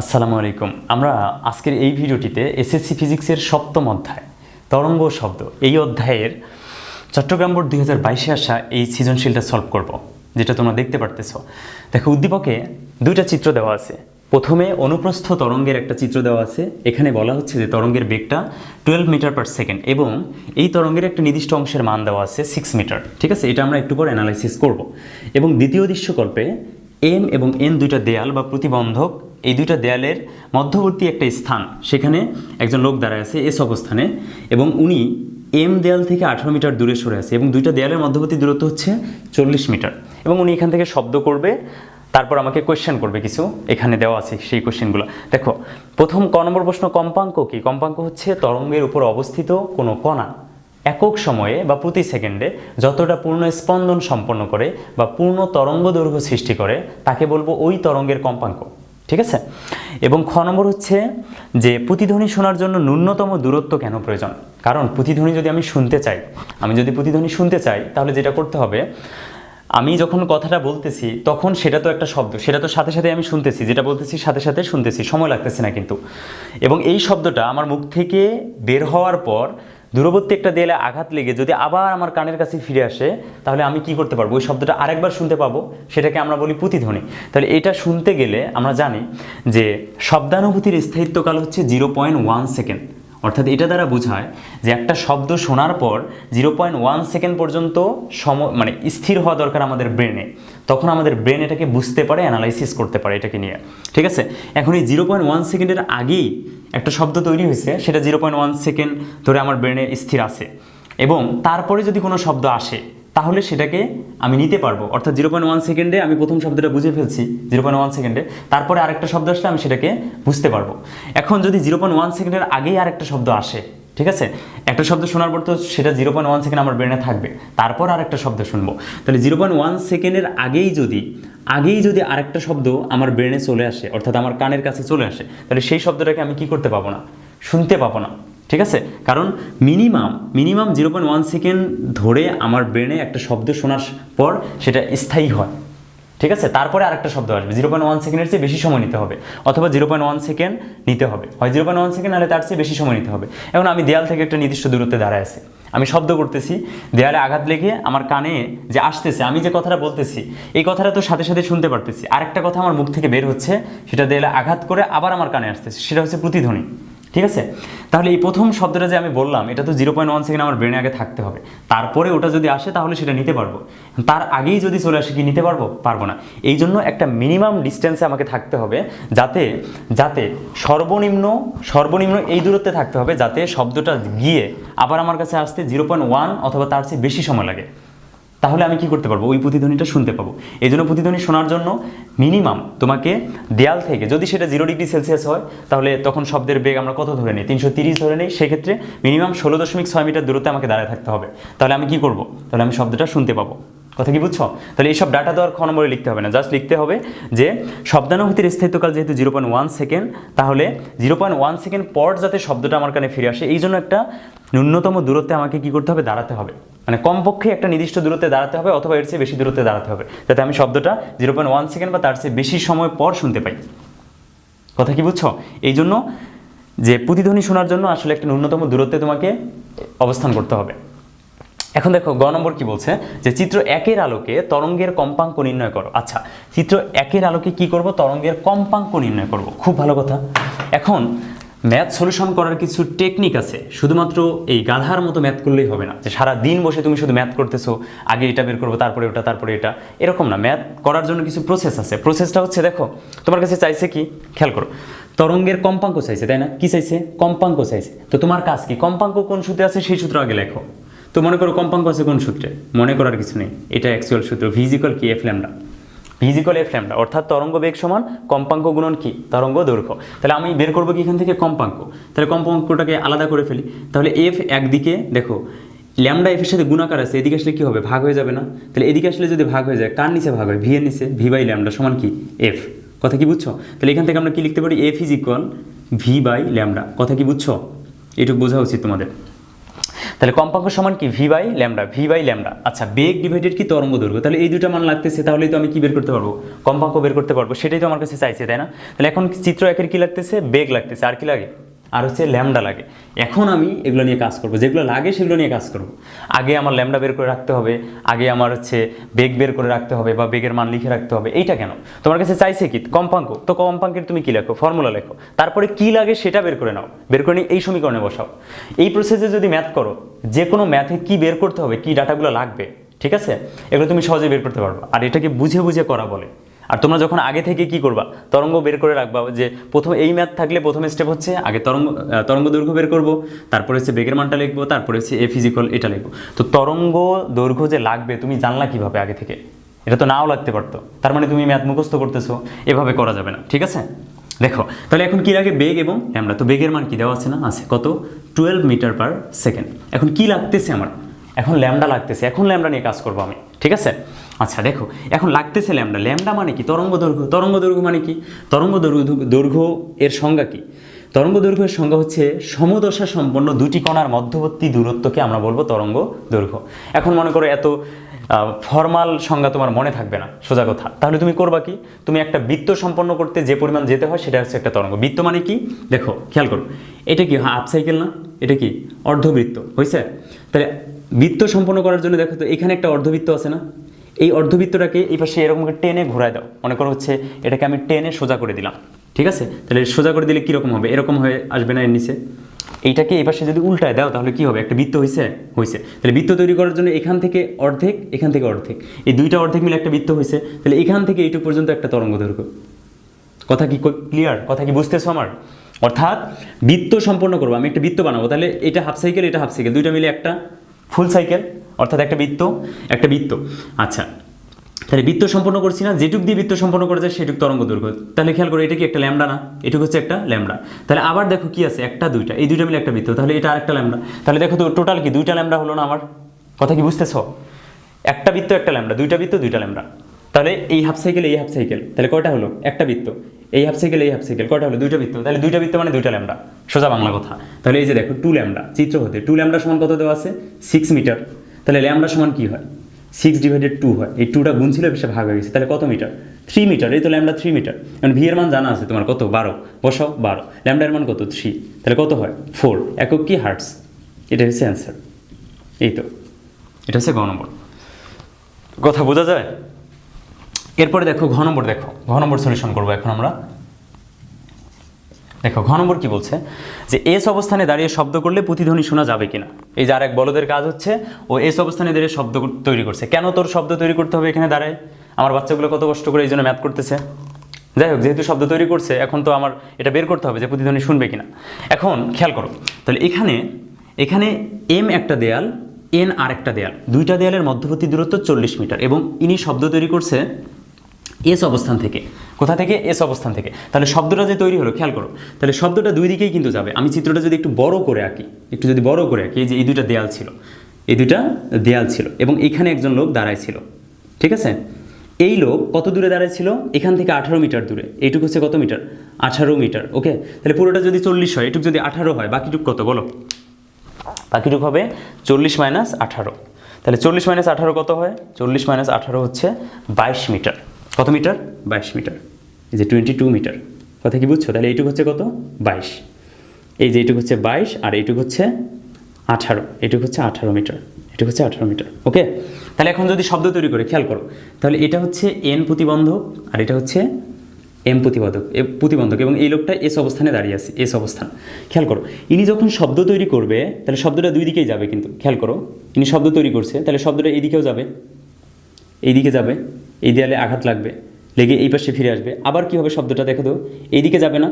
আসসালামু আলাইকুম। আমরা আজকের এই ভিডিওটিতে এসএসসি ফিজিক্সের সপ্তম অধ্যায়, তরঙ্গ শব্দ এই অধ্যায়ের চট্টগ্রাম বোর্ড দুই হাজার বাইশে আসা এই সৃজনশীলটা সলভ করব, যেটা তোমরা দেখতে পারতেছো। দেখো, উদ্দীপকে দুইটা চিত্র দেওয়া আছে। প্রথমে অনুপ্রস্থ তরঙ্গের একটা চিত্র দেওয়া আছে। এখানে বলা হচ্ছে যে তরঙ্গের বেগটা টুয়েলভ মিটার পার সেকেন্ড এবং এই তরঙ্গের একটা নির্দিষ্ট অংশের মান দেওয়া আছে সিক্স মিটার ঠিক আছে? এটা আমরা একটু পর অ্যানালাইসিস করব। এবং দ্বিতীয় দৃশ্যকল্পে এম এবং এন দুইটা দেয়াল বা প্রতিবন্ধক এই দুইটা দেয়ালের মধ্যবর্তী একটা স্থান, সেখানে একজন লোক দাঁড়ায় আছে এস অবস্থানে এবং উনি এম দেয়াল থেকে আঠারো মিটার দূরে সরে আছে এবং দুইটা দেয়ালের মধ্যবর্তী দূরত্ব হচ্ছে চল্লিশ মিটার। এবং উনি এখান থেকে শব্দ করবে, তারপর আমাকে কোয়েশ্চেন করবে কিছু, এখানে দেওয়া আছে সেই কোয়েশ্চেনগুলো দেখো, প্রথম ক নম্বর প্রশ্ন, কম্পাঙ্ক কি? কম্পাঙ্ক হচ্ছে তরঙ্গের উপর অবস্থিত কোনো কণা। একক সময়ে বা প্রতি সেকেন্ডে যতটা পূর্ণ স্পন্দন সম্পন্ন করে বা পূর্ণ তরঙ্গ দৈর্ঘ্য সৃষ্টি করে, তাকে বলব ওই তরঙ্গের কম্পাঙ্ক। ঠিক আছে? এবং খ নম্বর হচ্ছে যে প্রতিধ্বনি শোনার জন্য ন্যূনতম দূরত্ব কেন প্রয়োজন? কারণ প্রতিধ্বনি যদি আমি শুনতে চাই, আমি যদি প্রতিধ্বনি শুনতে চাই, তাহলে যেটা করতে হবে, আমি যখন কথাটা বলতেছি, তখন সেটা তো একটা শব্দ, সেটা তো সাথে সাথে আমি শুনতেছি, যেটা বলতেছি সাথে সাথে শুনতেছি, সময় লাগতেছে না কিন্তু। এবং এই শব্দটা আমার মুখ থেকে বের হওয়ার পর দূরবর্তী একটা দেয়ালে আঘাত লেগে যদি আবার আমার কানের কাছে ফিরে আসে, তাহলে আমি কি করতে পারব? ওই শব্দটা আরেকবার শুনতে পাবো, সেটাকে আমরা বলি প্রতিধ্বনি। তাহলে এটা শুনতে গেলে আমরা জানি যে শব্দানুভূতির স্থায়িত্বকাল হচ্ছে জিরো পয়েন্ট ওয়ান সেকেন্ড। অর্থাৎ এটা দ্বারা বোঝায় যে একটা শব্দ শোনার পর জিরো পয়েন্ট ওয়ান সেকেন্ড পর্যন্ত সম মানে স্থির হওয়া দরকার আমাদের ব্রেনে। তখন আমাদের ব্রেন এটাকে বুঝতে পারে, অ্যানালাইসিস করতে পারে এটাকে নিয়ে। ঠিক আছে? এখন এই জিরো পয়েন্ট ওয়ান সেকেন্ডের আগেই একটা শব্দ তৈরি হয়েছে, সেটা জিরো পয়েন্ট ওয়ান সেকেন্ড ধরে আমার ব্রেনে স্থির আছে। এবং তারপরে যদি কোনো শব্দ আসে, তাহলে সেটাকে আমি নিতে পারব। অর্থাৎ জিরো পয়েন্ট ওয়ান সেকেন্ডে আমি প্রথম শব্দটা বুঝে ফেলছি জিরো পয়েন্ট ওয়ান সেকেন্ডে তারপরে আরেকটা শব্দ আসলে আমি সেটাকে বুঝতে পারব। এখন যদি জিরো পয়েন্ট ওয়ান সেকেন্ডের আগেই আরেকটা শব্দ আসে ঠিক আছে? একটা শব্দ শোনার পর তো সেটা জিরো পয়েন্ট ওয়ান সেকেন্ড আমার ব্রেনে থাকবে। তারপর আরেকটা শব্দ শুনব। তাহলে জিরো পয়েন্ট ওয়ান সেকেন্ডের আগেই যদি আগেই যদি আরেকটা শব্দ আমার ব্রেনে চলে আসে, অর্থাৎ আমার কানের কাছে চলে আসে, তাহলে সেই শব্দটাকে আমি কি করতে পাবো না? শুনতে পাবো না। ঠিক আছে? কারণ minimum minimum zero point one second ধরে আমার ব্রেনে একটা শব্দ শোনার পর সেটা স্থায়ী হয়। ঠিক আছে? তারপরে আরেকটা শব্দ আসবে। জিরো পয়েন্ট ওয়ান সেকেন্ডের চেয়ে বেশি সময় নিতে হবে। অথবা জিরো পয়েন্ট ওয়ান সেকেন্ড নিতে হবে। হয় জিরো পয়েন্ট ওয়ান সেকেন্ড নাহলে তার চেয়ে বেশি সময় নিতে হবে। এখন আমি দেয়াল থেকে একটা নির্দিষ্ট দূরত্বে দাঁড়ায় আছি। আমি শব্দ করতেছি, দেয়ালে আঘাত লেগে আমার কানে যে আসতেছে, আমি যে কথাটা বলতেছি, এই কথাটা তো সাথে সাথে শুনতে পারতেছি। আরেকটা কথা আমার মুখ থেকে বের হচ্ছে, সেটা দেয়ালে আঘাত করে আবার আমার কানে আসতেছে। সেটা হচ্ছে প্রতিধ্বনি। ঠিক আছে? তাহলে এই প্রথম শব্দটা যে আমি বললাম, এটা তো জিরো পয়েন্ট ওয়ান সেকেন্ড আমার ব্রেনে আগে থাকতে হবে। তারপরে ওটা যদি আসে, তাহলে সেটা নিতে পারব। তার আগেই যদি চলে আসে কি নিতে পারব? পারব না। এই জন্য একটা মিনিমাম ডিস্টেন্সে আমাকে থাকতে হবে, যাতে যাতে সর্বনিম্ন সর্বনিম্ন এই দূরত্বে থাকতে হবে, যাতে শব্দটা গিয়ে আবার আমার কাছে আসতে জিরো পয়েন্ট ওয়ান অথবা তার চেয়ে বেশি সময় লাগে। তাহলে আমি কি করতে পারব? ওই প্রতিধ্বনিটা শুনতে পাবো। এই জন্য প্রতিধ্বনি শোনার জন্য মিনিমাম তোমাকে দেয়াল থেকে, যদি সেটা জিরো ডিগ্রি সেলসিয়াস হয়, তাহলে তখন শব্দের বেগ আমরা কত ধরে নিই? তিনশো তিরিশ ধরে নিই। সেক্ষেত্রে মিনিমাম ষোলো দশমিক ছয় মিটার দূরত্বে আমাকে দাঁড়ায় থাকতে হবে। তাহলে আমি কি করব? তাহলে আমি শব্দটা শুনতে পাবো। কথা কি বুঝছ? তাহলে এইসব ডাটা তো আর খ লিখতে হবে না। জাস্ট লিখতে হবে যে শব্দানুভূতির স্থায়িত্বকাল যেহেতু জিরো পয়েন্ট ওয়ান সেকেন্ড তাহলে জিরো পয়েন্ট ওয়ান সেকেন্ড পর যাতে শব্দটা আমার কানে ফিরে আসে, এই জন্য একটা ন্যূনতম দূরত্বে আমাকে কি করতে হবে? দাঁড়াতে হবে। মানে কমপক্ষে একটা নির্দিষ্ট দূরত্বে দাঁড়াতে হবে অথবা এর চেয়ে বেশি দূরত্বে দাঁড়াতে হবে। যাতে আমি শব্দটা জিরো পয়েন্ট ওয়ান সেকেন্ড বা তার চেয়ে বেশি সময় পর শুনতে পাই। কথা কি বুঝছ? এই জন্য যে প্রতিধ্বনি শোনার জন্য আসলে একটা ন্যূনতম দূরত্বে তোমাকে অবস্থান করতে হবে। এখন দেখো, গ নম্বর কি বলছে? যে চিত্র একের আলোকে তরঙ্গের কম্পাঙ্ক নির্ণয় করো। আচ্ছা চিত্র একের আলোকে কি করব? তরঙ্গের কম্পাঙ্ক নির্ণয় করব। খুব ভালো কথা। এখন ম্যাথ সলিউশন করার কিছু টেকনিক আছে। শুধুমাত্র এই গাধার মতো ম্যাথ করলেই হবে না। যে সারা দিন বসে তুমি শুধু ম্যাথ করতেছো, আগে এটা বের করব, তারপরে ওটা, তারপরে এটা, এরকম না। ম্যাথ করার জন্য কিছু প্রসেস আছে। প্রসেসটা হচ্ছে, দেখো, তোমার কাছে চাইছে কি? খেয়াল করো, তরঙ্গের কম্পাঙ্ক চাইছে, তাই না? কি চাইছে? কম্পাঙ্ক চাইছে। তো তোমার কাজ কি? কম্পাঙ্ক কোন সূত্রে আছে সেই সূত্র আগে লেখো। তো মনে করো কম্পাঙ্ক আছে কোন সূত্রে? মনে করার কিছু নেই। এটা অ্যাকচুয়াল সূত্র ভিজিক্যাল কি F lambda V equal F lambda অর্থাৎ তরঙ্গ বেগ সমান কম্পাঙ্ক গুণন কি? তরঙ্গ দৈর্ঘ্য। তাহলে আমি বের করব কি এখান থেকে? কম্পাঙ্ক। তাহলে কম্পাঙ্কটাকে আলাদা করে ফেলি। তাহলে এফ একদিকে, দেখো ল্যামডা এফের সাথে গুণাকার আছে, এদিকে আসলে কি হবে? ভাগ হয়ে যাবে না। তাহলে এদিকে আসলে যদি ভাগ হয়ে যায়, কার নিচে ভাগ হয় ভি এর নিচে। ভি বাই ল্যামডা সমান কি? এফ কথা কি বুঝছ? তাহলে এখান থেকে আমরা কি লিখতে পারি? F is equal V by lambda কথা কি বুঝছ? এটুকু বোঝা উচিত তোমাদের। তাহলে কম্পাঙ্ক সমান কি? V by lambda V by lambda আচ্ছা বেগ ডিভাইডেড কি তরঙ্গ দৈর্ঘ্য? তাহলে এই দুটো মান লাগতেছে, তাহলেই তো আমি কি বের করতে পারব? কম্পাঙ্ক বের করতে পারব, সেটাই তো আমার কাছে চাইছে, তাই না? তাহলে এখন চিত্র একের কি লাগতেছে? বেগ লাগতেছে, আর কি লাগে? আর হচ্ছে ল্যামডা লাগে। এখন আমি এগুলো নিয়ে কাজ করব। যেগুলো লাগে সেগুলো নিয়ে কাজ করব। আগে আমার ল্যামডা বের করে রাখতে হবে, আগে আমার হচ্ছে বেগ বের করে রাখতে হবে বা বেগের মান লিখে রাখতে হবে। এইটা কেন? তোমার কাছে চাইছে কি? কম্পাঙ্ক। তো কম্পাঙ্কের তুমি কি লেখো? ফর্মুলা লেখো। তারপরে কি লাগে সেটা বের করে নাও। বের করে নিয়ে এই সমীকরণে বসাও। এই প্রসেসে যদি ম্যাথ করো, যে কোনো ম্যাথে কি বের করতে হবে, কি ডাটাগুলো লাগবে, ঠিক আছে? এগুলো তুমি সহজে বের করতে পারবে। আর এটাকে বুঝে বুঝে করা বলে। আর তোমরা যখন আগে থেকে কি করবা? তরঙ্গ বের করে রাখবা যে প্রথম এই ম্যাথ থাকলে প্রথম স্টেপ হচ্ছে, আগে তরঙ্গ তরঙ্গ দৈর্ঘ্য বের করব, তারপরে হচ্ছে বেগের মানটা লিখব, তারপরে হচ্ছে এ ফিজিক্যাল এটা লিখব। তো তরঙ্গ দৈর্ঘ্য যে লাগবে, তুমি জানলা কীভাবে আগে থেকে? এটা তো নাও লাগতে পারতো। তার মানে তুমি ম্যাথ মুখস্থ করতেছো, এভাবে করা যাবে না, ঠিক আছে? দেখো, তাহলে এখন কি লাগে? বেগ এবং ল্যামডা। তো বেগের মান কি দেওয়া আছে না? আছে। কত? টুয়েলভ মিটার পার সেকেন্ড এখন কি লাগতেছে আমার? এখন ল্যামডা লাগতেছে। এখন ল্যামডা নিয়ে কাজ করব আমি, ঠিক আছে? আচ্ছা দেখো, এখন লাগতেছে ল্যামডা। ল্যামডা মানে কি? তরঙ্গ দৈর্ঘ্য। তরঙ্গ দৈর্ঘ্য মানে কি? তরঙ্গ দৈর্ঘ্য দৈর্ঘ্য এর সংজ্ঞা কি? তরঙ্গ দৈর্ঘ্যের সংজ্ঞা হচ্ছে সমদশা সম্পন্ন দুটি কণার মধ্যবর্তী দূরত্বকে আমরা বলব তরঙ্গ দৈর্ঘ্য। এখন মনে করো এত ফর্মাল সংজ্ঞা তোমার মনে থাকবে না, সোজা কথা। তাহলে তুমি করবা কি? তুমি একটা বৃত্ত সম্পন্ন করতে যে পরিমাণ যেতে হয় সেটা হচ্ছে একটা তরঙ্গ। বৃত্ত মানে কি? দেখো, খেয়াল করো, এটা কি হাফ সাইকেল না? এটা কি? অর্ধবৃত্ত হয়েছে তাহলে বৃত্ত সম্পন্ন করার জন্য দেখো তো এখানে একটা অর্ধবৃত্ত আছে না? এই অর্ধবৃত্তটাকে এই পাশে এরকম টেনে ঘোরায় দাও। মনে করো হচ্ছে এটাকে আমি টেনে সোজা করে দিলাম। ঠিক আছে? তাহলে সোজা করে দিলে কীরকম হবে? এরকম হয়ে আসবে না এর নিচে? এইটাকে এই পাশে যদি উল্টায় দাও, তাহলে কি হবে? একটা বৃত্ত হয়েছে হয়েছে তাহলে বৃত্ত তৈরি করার জন্য এখান থেকে অর্ধেক, এখান থেকে অর্ধেক। এই দুইটা অর্ধেক মিলে একটা বৃত্ত হয়েছে তাহলে এখান থেকে এইটুকু পর্যন্ত একটা তরঙ্গ দৈর্ঘ্য। কথা কি ক্লিয়ার কথা কি বুঝতেছো আমার? অর্থাৎ বৃত্ত সম্পন্ন করব। আমি একটা বৃত্ত বানাবো। তাহলে এটা হাফ সাইকেল এটা হাফ সাইকেল দুইটা মিলে একটা ফুল সাইকেল অর্থাৎ একটা বৃত্ত একটা বৃত্ত। আচ্ছা তাহলে বৃত্ত সম্পন্ন করছি না, যেটুক দিয়ে বৃত্ত সম্পন্ন করে যায় সেটুক তরঙ্গ দৈর্ঘ্য। তাহলে খেয়াল করো, এটা কি একটা ল্যামডা না? এটুকু হচ্ছে একটা ল্যামডা। তাহলে আবার দেখো কি আছে, একটা, দুইটা, এই দুইটা মিলে একটা বৃত্ত। তাহলে এটা আরেকটা ল্যামডা। তাহলে দেখো তো টোটাল কি? দুইটা ল্যামডা হলো না আমার? কথা কি বুঝতেছো? একটা বৃত্ত, একটা ল্যামডা। দুইটা বৃত্ত, দুইটা ল্যামডা। তাহলে এই হাফ সাইকেল এই হাফ সাইকেল তাহলে কয়টা হলো? একটা বৃত্ত। এই হাফ সাইকেল এই হাফ সাইকেল কয়টা হলো? দুইটা বৃত্ত। তাহলে দুইটা বৃত্ত মানে দুইটা ল্যামডা। সোজা বাংলা কথা। তাহলে এই যে দেখো টু ল্যামডা। চিত্র হতে টু ল্যামডা সমান কত দেওয়া আছে? সিক্স মিটার তাহলে ল্যামডা সমান কি হয়? সিক্স ডিভাইডেড টু হয়। এই টুটা গুণ ছিল বেশি ভাগ হয়ে গেছে। তাহলে কত মিটার? Three metre. এই তো ল্যামডা থ্রি মিটার। কারণ ভি এর মান জানা আছে তোমার কত? বারো। বসাও বারো। ল্যামডার মান কত? থ্রি তাহলে কত হয়? ফোর একক কি? হার্টস এটা হচ্ছে অ্যান্সার এই তো। এটা হচ্ছে গ নম্বর। কথা বোঝা যায়? এরপরে দেখো, ঘ নম্বর দেখো। ঘ নম্বর সলিউশন করব এখন আমরা। দেখো, ঘ নম্বর কি বলছে? যে এস অবস্থানে দাঁড়িয়ে শব্দ করলে প্রতিধ্বনি শোনা যাবে কিনা? এই যে আর এক বলদের কাজ হচ্ছে, ও এস অবস্থানে দাঁড়িয়ে শব্দ তৈরি করছে। কেন তোর শব্দ তৈরি করতে হবে এখানে দাঁড়ায়? আমার বাচ্চাগুলো কত কষ্ট করে এই জন্য ম্যাথ করতেছে। যাই হোক, যেহেতু শব্দ তৈরি করছে, এখন তো আমার এটা বের করতে হবে যে প্রতিধ্বনি শুনবে কিনা। এখন খেয়াল করো, তাহলে এখানে এখানে এম একটা দেয়াল এন আর একটা দেয়াল। দুইটা দেয়ালের মধ্যবর্তী দূরত্ব চল্লিশ মিটার এবং ইনি শব্দ তৈরি করছে এস অবস্থান থেকে। কোথা থেকে? এস অবস্থান থেকে। তাহলে শব্দটা যে তৈরি হলো, খেয়াল করো। তাহলে শব্দটা দুই দিকেই কিন্তু যাবে। আমি চিত্রটা যদি একটু বড় করে আঁকি, একটু যদি বড় করে আঁকি, এই যে এই দুইটা দেয়াল ছিল, এই দুইটা দেয়াল ছিল, এবং এখানে একজন লোক দাঁড়ায় ছিল, ঠিক আছে? এই লোক কত দূরে দাঁড়ায় ছিল? এখান থেকে আঠারো মিটার দূরে। এইটুকু হচ্ছে কত মিটার? আঠারো মিটার, ওকে? তাহলে পুরোটা যদি চল্লিশ হয়, এটুক যদি আঠারো হয়, বাকিটুক কত বলো? বাকিটুক হবে চল্লিশ মাইনাস আঠারো। তাহলে চল্লিশ মাইনাস আঠারো কত হয়? চল্লিশ মাইনাস আঠারো হচ্ছে বাইশ মিটার। কত মিটার? বাইশ মিটার। এই যে টোয়েন্টি টু মিটার। কথা কি বুঝছ? তাহলে এইটুক হচ্ছে কত? বাইশ। এই যে এইটুক হচ্ছে বাইশ, আর এইটুক হচ্ছে আঠারো। এইটুক হচ্ছে আঠারো মিটার। এটুক হচ্ছে আঠারো মিটার। ওকে? তাহলে এখন যদি শব্দ তৈরি করে, খেয়াল করো। তাহলে এটা হচ্ছে এন প্রতিবন্ধক, আর এটা হচ্ছে এম প্রতিবন্ধক এ প্রতিবন্ধক, এবং এই লোকটা এস অবস্থানে দাঁড়িয়ে আছে এস অবস্থান। খেয়াল করো, ইনি যখন শব্দ তৈরি করবে, তাহলে শব্দটা দুই দিকেই যাবে কিন্তু। খেয়াল করো, ইনি শব্দ তৈরি করছে, তাহলে শব্দটা এইদিকেও যাবে। এইদিকে যাবে। এই দেয়ালে আঘাত লাগবে, লেগে এই পাশে ফিরে আসবে। আবার কি হবে শব্দটা দেখো তো? এইদিকে যাবে না,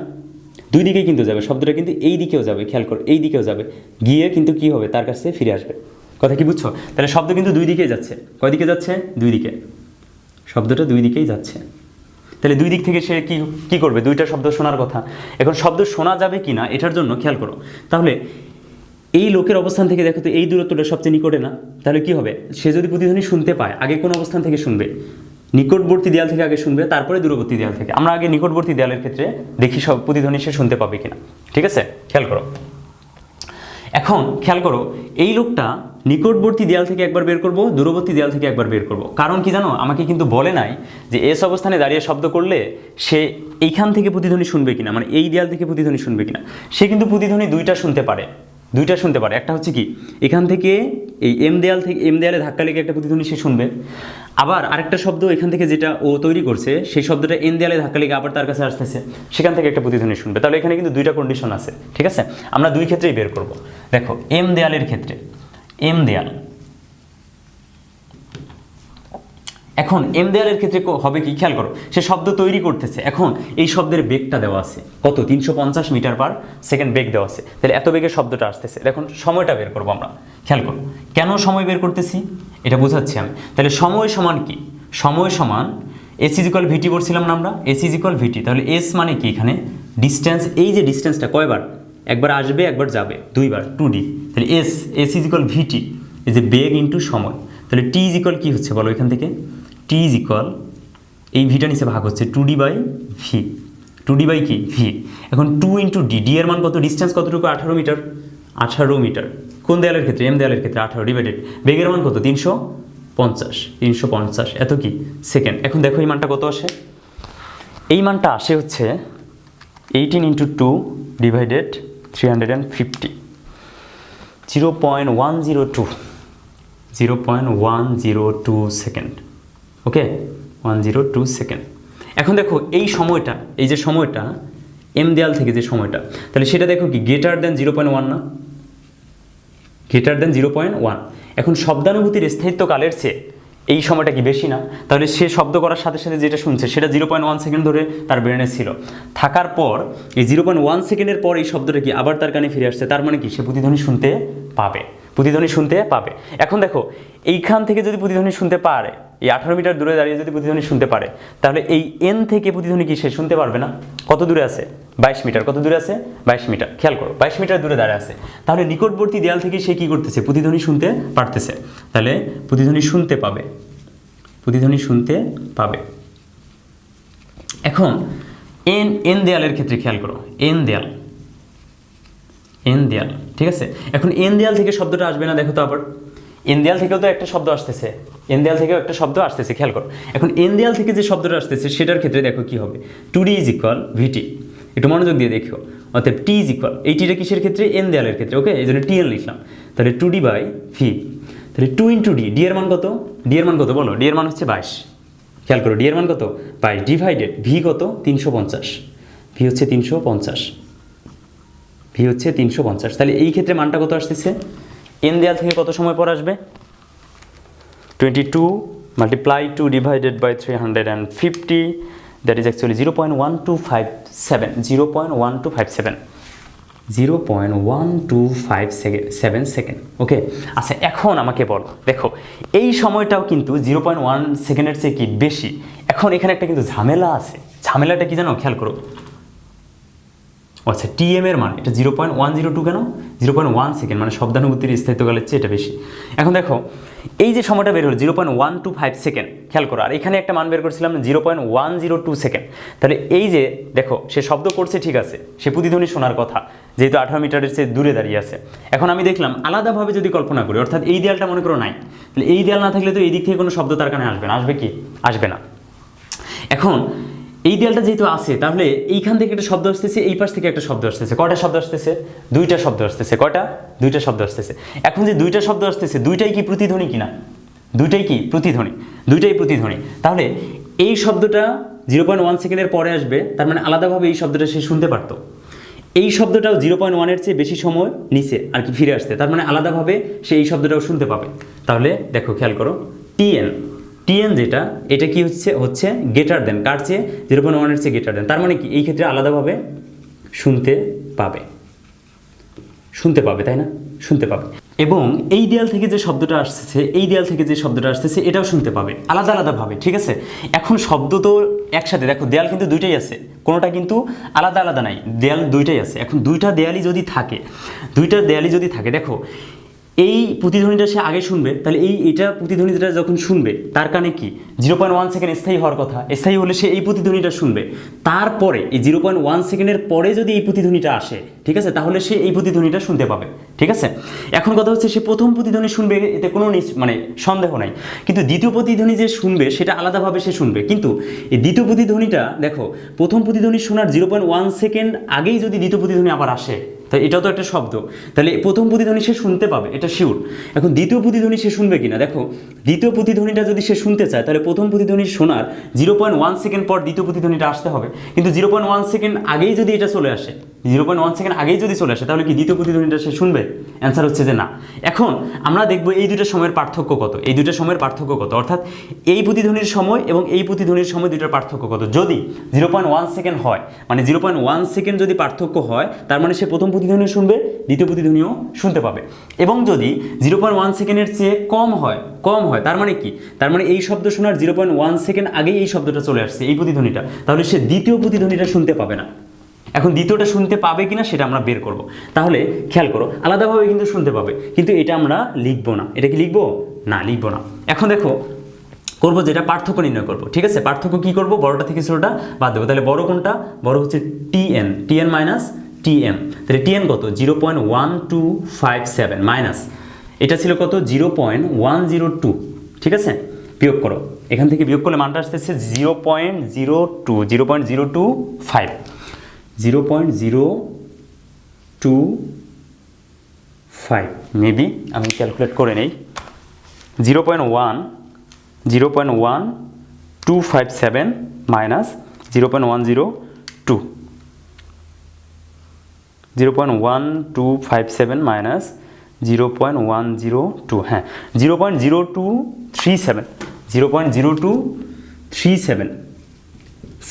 দুই দিকে কিন্তু যাবে। শব্দটা কিন্তু এই দিকেও যাবে, খেয়াল করো, এই দিকেও যাবে। গিয়ে কিন্তু কি হবে? তার কাছে ফিরে আসবে। কথা কি বুঝছ? তাহলে শব্দ কিন্তু দুই দিকেই যাচ্ছে। কয় দিকে যাচ্ছে? দুই দিকে। শব্দটা দুই দিকেই যাচ্ছে। তাহলে দুই দিক থেকে সে কি কি করবে? দুইটা শব্দ শোনার কথা। এখন শব্দ শোনা যাবে কি না এটার জন্য খেয়াল করো। তাহলে এই লোকের অবস্থান থেকে দেখো তো, এই দূরত্বটা সবচেয়ে নিকটে না? তাহলে কি হবে? সে যদি প্রতিধ্বনি শুনতে পায়, আগে কোন অবস্থান থেকে শুনবে? নিকটবর্তী দেয়াল থেকে আগে শুনবে, তারপরে দূরবর্তী দেয়াল থেকে। আমরা আগে নিকটবর্তী দেয়ালের ক্ষেত্রে দেখি সব প্রতিধ্বনি সে শুনতে পাবে কিনা। ঠিক আছে? খেয়াল করো। এখন খেয়াল করো, এই লোকটা নিকটবর্তী দেয়াল থেকে একবার বের করব, দূরবর্তী দেয়াল থেকে একবার বের করব। কারণ কি জানো? আমাকে কিন্তু বলে নাই যে এস অবস্থানে দাঁড়িয়ে শব্দ করলে সে এইখান থেকে প্রতিধ্বনি শুনবে কিনা মানে এই দেয়াল থেকে প্রতিধ্বনি শুনবে কিনা। সে কিন্তু প্রতিধ্বনি দুইটা শুনতে পারে। দুইটা শুনতে পারে। একটা হচ্ছে কি? এখান থেকে এই এম দেয়াল থেকে, এম দেয়ালে ধাক্কা লেগে একটা প্রতিধ্বনি সে শুনবে। আবার আরেকটা শব্দ এখান থেকে যেটা ও তৈরি করছে, সেই শব্দটা এন দেয়ালে ধাক্কা লেগে আবার তার কাছে আসতেছে। সেখান থেকে একটা প্রতিধ্বনি শুনবে। তাহলে এখানে কিন্তু দুইটা কন্ডিশন আছে, ঠিক আছে? আমরা দুই ক্ষেত্রেই বের করব। দেখো, এম দেয়ালের ক্ষেত্রে, এম দেয়াল এখন এম দেয়ালের ক্ষেত্রে হবে কি? খেয়াল করো, সে শব্দ তৈরি করতেছে। এখন এই শব্দের বেগটা দেওয়া আছে। কত? তিনশো পঞ্চাশ মিটার পার সেকেন্ড বেগ দেওয়া আছে। তাহলে এত বেগে শব্দটা আসতেছে। দেখুন, সময়টা বের করব আমরা। খেয়াল করো, কেন সময় বের করতেছি? এটা বোঝাচ্ছি আমি। তাহলে সময় সমান কি? সময় সমান এস ইজিক্যাল ভিটি বলছিলাম না আমরা? এস ইজিক্যাল ভিটি তাহলে এস মানে কি এখানে? ডিস্টেন্স এই যে ডিস্টেন্সটা কয়বার? একবার আসবে, একবার যাবে। দুইবার টু ডি তাহলে S S is equal VT এই যে বেগ ইন্টু সময়। তাহলে টি ইজিক্যাল কি হচ্ছে? বলো এখান থেকে। টি ইজ ইকুয়াল এই ভিটা নিচে ভাগ হচ্ছে two D by V two D by কি? ভি এখন টু ইন্টু ডি ডি এর মান কত? ডিস্টেন্স কতটুকু? আঠারো মিটার। আঠারো মিটার। কোন দেয়ালের ক্ষেত্রে? এম দেয়ালের ক্ষেত্রে আঠারো ডিভাইডেড বেগের মান কত? তিনশো পঞ্চাশ। তিনশো পঞ্চাশ। এত কি? সেকেন্ড এখন দেখো এই মানটা কত আসে? এই মানটা আসে হচ্ছে eighteen into two divided three hundred and fifty zero point one zero two zero point one zero two second okay? One zero two second. এখন দেখো, এই সময়টা, এই যে সময়টা, এম দেয়াল থেকে যে সময়টা, তাহলে সেটা দেখো কি greater than zero point one না? Greater than zero point one এখন শব্দানুভূতির স্থায়িত্বকালের চেয়ে এই সময়টা কি বেশি না? তাহলে সে শব্দ করার সাথে সাথে যেটা শুনছে, সেটা জিরো পয়েন্ট ওয়ান সেকেন্ড ধরে তার ব্রেনে ছিল। থাকার পর, এই জিরো পয়েন্ট ওয়ান সেকেন্ডের পর এই শব্দটা কি আবার তার কানে ফিরে আসছে? তার মানে কি? সে প্রতিধ্বনি শুনতে পাবে। প্রতিধ্বনি শুনতে পাবে। এখন দেখো, এইখান থেকে যদি প্রতিধ্বনি শুনতে পারে এই আঠারো মিটার দূরে দাঁড়িয়ে যদি প্রতিধ্বনি শুনতে পারে, তাহলে এই এন থেকে প্রতিধ্বনি কি সে শুনতে পারবে না? কত দূরে আছে? বাইশ মিটার। কত দূরে আছে? বাইশ মিটার। খেয়াল করো, বাইশ মিটার দূরে দাঁড়িয়ে আছে। তাহলে নিকটবর্তী দেয়াল থেকে সে কি করতেছে? প্রতিধ্বনি শুনতে পারতেছে। তাহলে প্রতিধ্বনি শুনতে পাবে। প্রতিধ্বনি শুনতে পাবে। এখন এন এন দেয়ালের ক্ষেত্রে খেয়াল করো। এন দেয়াল। এন দেয়াল, ঠিক আছে? এখন এন দেয়াল থেকে শব্দটা আসবে না, দেখো তো আবার। এন দেয়াল থেকেও তো একটা শব্দ আসতেছে। এন দেয়াল থেকেও একটা শব্দ আসতেছে, খেয়াল করো। এখন এন দেয়াল থেকে যে শব্দটা আসতেছে, সেটার ক্ষেত্রে দেখো কি হবে। Two D is equal VT একটু মনোযোগ দিয়ে দেখো। অর্থাৎ টি ইজ ইকুয়াল এই টিটা কিসের ক্ষেত্রে? এন দেয়ালের ক্ষেত্রে ওকে এই জন্য টি এন লিখলাম। তাহলে টু ডি বাই ভি তাহলে টু ইন্টু ডি ডি এর মান কত? ডি এর মান কত বলো? ডি এর মান হচ্ছে বাইশ। খেয়াল করো ডি এর মান কত? বাইশ ডিভাইডেড ভি কত? তিনশো পঞ্চাশ। ভি হচ্ছে তিনশো পঞ্চাশ। ভি হচ্ছে তিনশো পঞ্চাশ। তাহলে এই ক্ষেত্রে মানটা কত আসতেছে? এন দেয়াল থেকে কত সময় পর আসবে? Twenty two multiply two divided by three hundred and fifty that is actually zero point one two five seven zero point one two five seven zero point one two five second seven second okay আচ্ছা এখন আমাকে বলো, দেখো, এই সময়টাও কিন্তু zero point one সেকেন্ডের চেয়ে কি বেশি? এখন এখানে একটা কিন্তু ঝামেলা আছে। ঝামেলাটা কি জানো? খেয়াল করো। আচ্ছা টিএম এর মান? এটা zero point one zero two কেন? জিরো পয়েন্ট ওয়ান সেকেন্ড মানে শব্দানুভূতির স্থায়িত্বকালের চেয়ে এটা বেশি। এখন দেখো, এই যে সময়টা বের হলো zero point one two five second খেয়াল করো, আর এখানে একটা মান বের করছিলাম zero point one zero two second তাহলে এই যে, দেখো, সে শব্দ করছে, ঠিক আছে, সে প্রতিধ্বনি শোনার কথা, যেহেতু আঠারো মিটারের চেয়ে দূরে দাঁড়িয়ে আছে। এখন আমি দেখলাম, আলাদাভাবে যদি কল্পনা করি, অর্থাৎ এই দেয়ালটা মনে করো নাই, তাহলে এই দেয়াল না থাকলে তো এই দিক থেকে কোনো শব্দ তার কানে আসবে না, আসবে কি? আসবে না। এখন এই দেয়ালটা যেহেতু আছে, তাহলে এইখান থেকে একটা শব্দ আসতেছে, এই পাশ থেকে একটা শব্দ আসতেছে। কয়টা শব্দ আসতেছে? দুইটা শব্দ আসতেছে। কয়টা? দুইটা শব্দ আসতেছে। এখন যে দুইটা শব্দ আসতেছে, দুইটাই কি প্রতিধ্বনি কিনা? দুইটাই কি প্রতিধ্বনি? দুইটাই প্রতিধ্বনি। তাহলে এই শব্দটা জিরো পয়েন্ট ওয়ান সেকেন্ডের পরে আসবে, তার মানে আলাদাভাবে এই শব্দটা সে শুনতে পারতো। এই শব্দটাও জিরো পয়েন্ট ওয়ানের চেয়ে বেশি সময় নিচে আর কি ফিরে আসতে, তার মানে আলাদাভাবে সে এই শব্দটাও শুনতে পাবে। তাহলে দেখো, খেয়াল করো টিএন টিএন যেটা, এটা কি হচ্ছে হচ্ছে গেটার দেন কার চেয়ে? জিরো পয়েন্ট ওয়ানের চেয়ে গেটার দেন তার মানে কি? এই ক্ষেত্রে আলাদাভাবে শুনতে পাবে। শুনতে পাবে, তাই না? শুনতে পাবে। এবং এই দেয়াল থেকে যে শব্দটা আসতেছে এই দেয়াল থেকে যে শব্দটা আসতেছে এটাও শুনতে পাবে। আলাদা আলাদাভাবে, ঠিক আছে? এখন শব্দ তো একসাথে, দেখো, দেয়াল কিন্তু দুইটাই আছে। কোনোটা কিন্তু আলাদা আলাদা নাই, দেয়াল দুইটাই আছে। এখন দুইটা দেয়ালই যদি থাকে, দুইটা দেয়ালই যদি থাকে, দেখো এই প্রতিধ্বনিটা সে আগে শুনবে, তাহলে এই, এটা প্রতিধ্বনিটা যখন শুনবে, তার কানে কি? জিরো পয়েন্ট ওয়ান সেকেন্ড স্থায়ী হওয়ার কথা, স্থায়ী হলে সে এই প্রতিধ্বনিটা শুনবে। তারপরে, এই জিরো পয়েন্ট ওয়ান সেকেন্ডের পরে যদি এই প্রতিধ্বনিটা আসে, ঠিক আছে? তাহলে সে এই প্রতিধ্বনিটা শুনতে পাবে, ঠিক আছে? এখন কথা হচ্ছে সে প্রথম প্রতিধ্বনি শুনবে, এতে কোনো মানে সন্দেহ নাই। কিন্তু দ্বিতীয় প্রতিধ্বনি যে শুনবে, সেটা আলাদাভাবে সে শুনবে। কিন্তু এই দ্বিতীয় প্রতিধ্বনিটা, দেখো, প্রথম প্রতিধ্বনি শোনার জিরো পয়েন্ট ওয়ান সেকেন্ড আগেই যদি দ্বিতীয় প্রতিধ্বনি আবার আসে তাই এটাও তো একটা শব্দ। তাহলে প্রথম প্রতিধ্বনি সে শুনতে পাবে, এটা শিওর এখন দ্বিতীয় প্রতিধ্বনি সে শুনবে কিনা? দেখো, দ্বিতীয় প্রতিধ্বনিটা যদি সে শুনতে চায়, তাহলে প্রথম প্রতিধ্বনি শোনার জিরো পয়েন্ট ওয়ান সেকেন্ড পর দ্বিতীয় প্রতিধ্বনিটা আসতে হবে। কিন্তু জিরো পয়েন্ট ওয়ান সেকেন্ড আগেই যদি এটা চলে আসে জিরো পয়েন্ট ওয়ান সেকেন্ড আগেই যদি চলে আসে, তাহলে কি দ্বিতীয় প্রতিধ্বনিটা সে শুনবে? অ্যান্সার হচ্ছে যে না। এখন আমরা দেখব এই দুটো সময়ের পার্থক্য কত। এই দুটো সময়ের পার্থক্য কত? অর্থাৎ এই প্রতিধ্বনির সময় এবং এই প্রতিধ্বনির সময় দুটোর পার্থক্য কত? যদি জিরো পয়েন্ট ওয়ান সেকেন্ড হয় মানে জিরো পয়েন্ট ওয়ান সেকেন্ড যদি পার্থক্য হয়, তার মানে সে প্রথম প্রতিধ্বনি শুনবে, দ্বিতীয় প্রতিধ্বনিও শুনতে পাবে। এবং যদি জিরো পয়েন্ট ওয়ান সেকেন্ডের চেয়ে কম হয় কম হয়, তার মানে কি? তার মানে এই শব্দ শোনার জিরো পয়েন্ট ওয়ান সেকেন্ড আগেই এই শব্দটা চলে আসছে, এই প্রতিধ্বনিটা। তাহলে সে দ্বিতীয় প্রতিধ্বনিটা শুনতে পাবে না। এখন দ্বিতীয়টা শুনতে পাবে কিনা সেটা আমরা বের করব। তাহলে খেয়াল করো, আলাদাভাবে কিন্তু শুনতে পাবে, কিন্তু এটা আমরা লিখব না। এটা কি লিখব? না লিখব না। এখন দেখো, করব যেটা, পার্থক্য নির্ণয় করব। ঠিক আছে? পার্থক্য কি করব? বড়টা থেকে ছোটোটা বাদ দেবো। তাহলে বড় কোনটা? বড় হচ্ছে টিএন টিএন মাইনাস টিএম তাহলে টিএন কত? Zero point one two five seven minus এটা ছিল কত? Zero point one zero two ঠিক আছে? বিয়োগ করো। এখান থেকে বিয়োগ করলে মানটা আসতেছে zero point zero two zero point zero two five zero point zero two five maybe আমি ক্যালকুলেট করে নেই। Zero point one zero point one two five seven minus zero point one zero two zero point one two five seven minus zero point one zero two হ্যাঁ zero point zero two three seven, zero point zero two three seven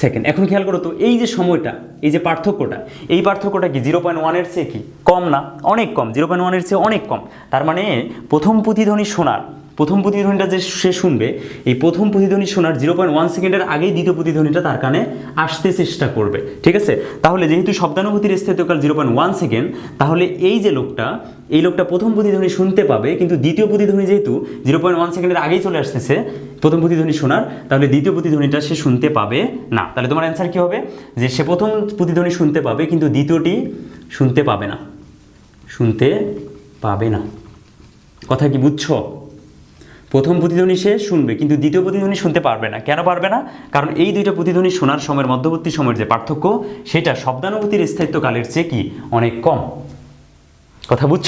second. এখন খেয়াল করো তো, এই যে সময়টা, এই যে পার্থক্যটা, এই পার্থক্যটা কি জিরো পয়েন্ট ওয়ানের চেয়ে কি কম না? অনেক কম, জিরো পয়েন্ট ওয়ানের চেয়ে অনেক কম। তার মানে প্রথম প্রতিধ্বনি শোনার প্রথম প্রতিধ্বনিটা যে সে শুনবে, এই প্রথম প্রতিধ্বনি শোনার জিরো পয়েন্ট ওয়ান সেকেন্ডের আগেই দ্বিতীয় প্রতিধ্বনিটা তার কানে আসতে চেষ্টা করবে, ঠিক আছে? তাহলে যেহেতু শব্দানুভূতির স্থিতিকাল জিরো পয়েন্ট ওয়ান সেকেন্ড, তাহলে এই যে লোকটা, এই লোকটা প্রথম প্রতিধ্বনি শুনতে পাবে, কিন্তু দ্বিতীয় প্রতিধ্বনি যেহেতু জিরো পয়েন্ট ওয়ান সেকেন্ডের আগেই চলে আসতেছে, প্রথম প্রতিধ্বনি শোনার, তাহলে দ্বিতীয় প্রতিধ্বনিটা সে শুনতে পাবে না। তাহলে তোমার অ্যান্সার কী হবে? যে সে প্রথম প্রতিধ্বনি শুনতে পাবে, কিন্তু দ্বিতীয়টি শুনতে পাবে না। শুনতে পাবে না। কথা কি বুঝছ? প্রথম প্রতিধ্বনি সে শুনবে, কিন্তু দ্বিতীয় প্রতিধ্বনি শুনতে পারবে না। কেন পারবে না? কারণ এই দুইটা প্রতিধ্বনি শোনার সময়ের, মধ্যবর্তী সময়ের যে পার্থক্য, সেটা শব্দানুভূতির স্থায়িত্বকালের চেয়ে কি অনেক কম। কথা বুঝছ?